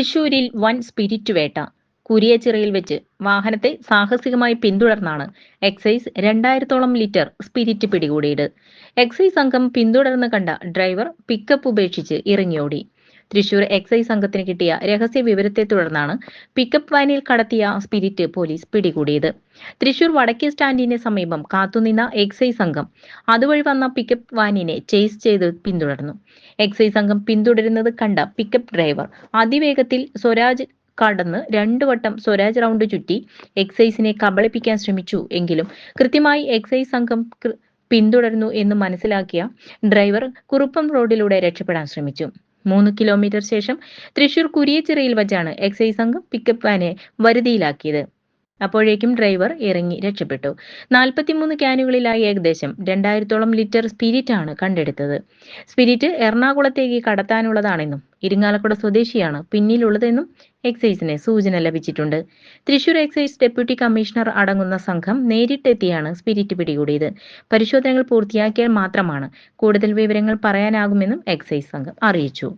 തൃശൂരിൽ വൻ സ്പിരിറ്റ് വേട്ട. കുരിയച്ചിറയിൽ വെച്ച് വാഹനത്തെ സാഹസികമായി പിന്തുടർന്നാണ് എക്സൈസ് രണ്ടായിരത്തോളം ലിറ്റർ സ്പിരിറ്റ് പിടികൂടിയത്. എക്സൈസ് സംഘം പിന്തുടർന്ന് കണ്ട ഡ്രൈവർ പിക്കപ്പ് ഉപേക്ഷിച്ച് ഇറങ്ങിയോടി. തൃശൂർ എക്സൈസ് സംഘത്തിന് കിട്ടിയ രഹസ്യ വിവരത്തെ തുടർന്നാണ് പിക്കപ്പ് വാനിൽ കടത്തിയ സ്പിരിറ്റ് പോലീസ് പിടികൂടിയത്. തൃശൂർ വടക്കേ സ്റ്റാൻഡിന് സമീപം കാത്തുനിന്ന എക്സൈസ് സംഘം അതുവഴി വന്ന പിക്കപ്പ് വാനിനെ ചേസ് ചെയ്ത് പിന്തുടർന്നു. എക്സൈസ് സംഘം പിന്തുടരുന്നത് കണ്ട പിക്കപ്പ് ഡ്രൈവർ അതിവേഗത്തിൽ സ്വരാജ് കടന്ന് രണ്ടു വട്ടം സ്വരാജ് റൗണ്ട് ചുറ്റി എക്സൈസിനെ കബളിപ്പിക്കാൻ ശ്രമിച്ചു എങ്കിലും കൃത്യമായി എക്സൈസ് സംഘം പിന്തുടരുന്നു എന്ന് മനസ്സിലാക്കിയ ഡ്രൈവർ കുറുപ്പം റോഡിലൂടെ രക്ഷപ്പെടാൻ ശ്രമിച്ചു. മൂന്ന് കിലോമീറ്റർ ശേഷം തൃശൂർ കുരിയച്ചിറയിൽ വച്ചാണ് എക്സൈസ് സംഘം പിക്കപ്പ് വാനെ വരുതിയിലാക്കിയത്. അപ്പോഴേക്കും ഡ്രൈവർ ഇറങ്ങി രക്ഷപ്പെട്ടു. നാൽപ്പത്തിമൂന്ന് ക്യാനുകളിലായി ഏകദേശം രണ്ടായിരത്തോളം ലിറ്റർ സ്പിരിറ്റ് ആണ് കണ്ടെടുത്തത്. സ്പിരിറ്റ് എറണാകുളത്തേക്ക് കടത്താനുള്ളതാണെന്നും ഇരിങ്ങാലക്കുട സ്വദേശിയാണ് പിന്നിലുള്ളതെന്നും എക്സൈസിന് സൂചന ലഭിച്ചിട്ടുണ്ട്. തൃശൂർ എക്സൈസ് ഡെപ്യൂട്ടി കമ്മീഷണർ അടങ്ങുന്ന സംഘം നേരിട്ടെത്തിയാണ് സ്പിരിറ്റ് പിടികൂടിയത്. പരിശോധനകൾ പൂർത്തിയാക്കിയാൽ മാത്രമാണ് കൂടുതൽ വിവരങ്ങൾ പറയാനാകുമെന്നും എക്സൈസ് സംഘം അറിയിച്ചു.